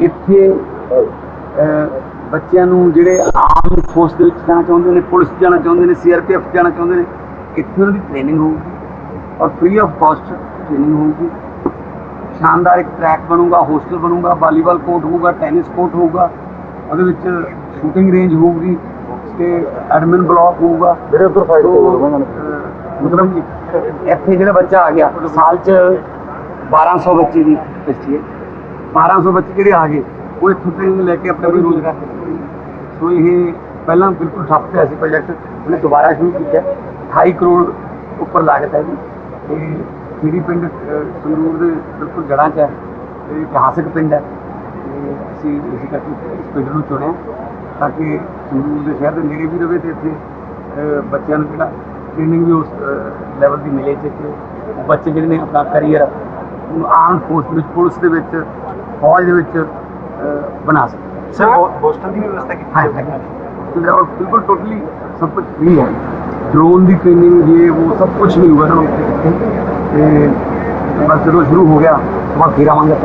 ਇੱਥੇ ਬੱਚਿਆਂ ਨੂੰ ਜਿਹੜੇ ਆਮ ਫੋਰਸ ਦੇ ਵਿੱਚ ਜਾਣਾ ਚਾਹੁੰਦੇ ਨੇ ਪੁਲਿਸ ਜਾਣਾ ਚਾਹੁੰਦੇ ਨੇ ਸੀਆਰਪੀਐਫ ਜਾਣਾ ਚਾਹੁੰਦੇ ਨੇ ਇੱਥੇ ਉਹਨਾਂ ਦੀ ਟ੍ਰੇਨਿੰਗ ਹੋਊਗੀ ਔਰ ਫ੍ਰੀ ਆਫ ਕਾਸਟ ਟ੍ਰੇਨਿੰਗ ਹੋਊਗੀ। ਸ਼ਾਨਦਾਰ ਇੱਕ ਟਰੈਕ ਬਣੂਗਾ ਹੋਸਟਲ ਬਣੂਗਾ ਵਾਲੀਬਾਲ ਕੋਰਟ ਹੋਊਗਾ ਟੈਨਿਸ ਕੋਰਟ ਹੋਊਗਾ ਉਹਦੇ ਵਿੱਚ ਸ਼ੂਟਿੰਗ ਰੇਂਜ ਹੋਊਗੀ ਤੇ ਐਡਮਿਨ ਬਲਾਕ ਹੋਊਗਾ। ਤੋ, ਉਹਨਾਂ ਨੇ ਅਹ, ਮਤਲਬ ਕਿ ਇੱਥੇ ਜਿਹੜਾ ਬੱਚਾ ਆ ਗਿਆ ਸਾਲ ਚ 1200 ਬੱਚੇ ਦੀ ਹੈ। 1200 ਬੱਚੇ ਜਿਹੜੇ ਆ ਗਏ, ਉਹ ਇੱਥੋਂ ਟ੍ਰੇਨਿੰਗ ਲੈ ਕੇ ਆਪਣੇ ਕੋਈ ਰੋਜ਼ਗਾਰ ਕਰਨਗੇ। ਸੋ ਇਹ ਪਹਿਲਾਂ ਬਿਲਕੁਲ ਠੱਪ ਪਿਆ ਸੀ ਪ੍ਰੋਜੈਕਟ ਉਹਨੇ ਦੁਬਾਰਾ ਸ਼ੁਰੂ ਕੀਤਾ ਹੈ। 28 ਕਰੋੜ ਉੱਪਰ ਲਾਗਤ ਹੈ ਜੀ ਇਹ ਖੀਰੀ ਪਿੰਡ ਸੰਗਰੂਰ ਦੇ ਬਿਲਕੁਲ ਜੜ੍ਹਾਂ 'ਚ ਹੈ ਇਹ ਇਤਿਹਾਸਕ ਪਿੰਡ ਹੈ ਤੇ ਅਸੀਂ ਇਸੇ ਕਰਕੇ ਇਸ ਪਿੰਡ ਨੂੰ ਚੁਣਿਆ, ਤਾਂ ਕਿ ਸੰਗਰੂਰ ਦੇ ਸ਼ਹਿਰ ਦੇ ਨੇੜੇ ਵੀ ਰਵੇ ਤੇ ਇੱਥੇ ਬੱਚਿਆਂ ਨੂੰ ਜਿਹੜਾ ਟ੍ਰੇਨਿੰਗ ਵੀ ਉਸ ਲੈਵਲ ਦੀ ਮਿਲੇ ਤੇ ਬੱਚੇ ਜਿਹੜੇ ਨੇ ਆਪਣਾ ਕਰੀਅਰ ਆਰਮ ਫੋਰਸ ਵਿੱਚ, ਪੁਲਿਸ ਦੇ ਵਿੱਚ ਫੌਜ ਦੇ ਵਿੱਚ ਅਹ, ਬਣਾ ਸਕਣ ਸਰ ਹੋਸਟਲ ਦੀ ਵਿਵਸਥਾ ਕੀਤੀ हाँ है और बिल्कुल टोटली सब कुछ फ्री है ड्रोन की ट्रेनिंग ये वो सब कुछ मिलूगा ना उनके बस जो शुरू हो गया वहाँ फिर आवांगे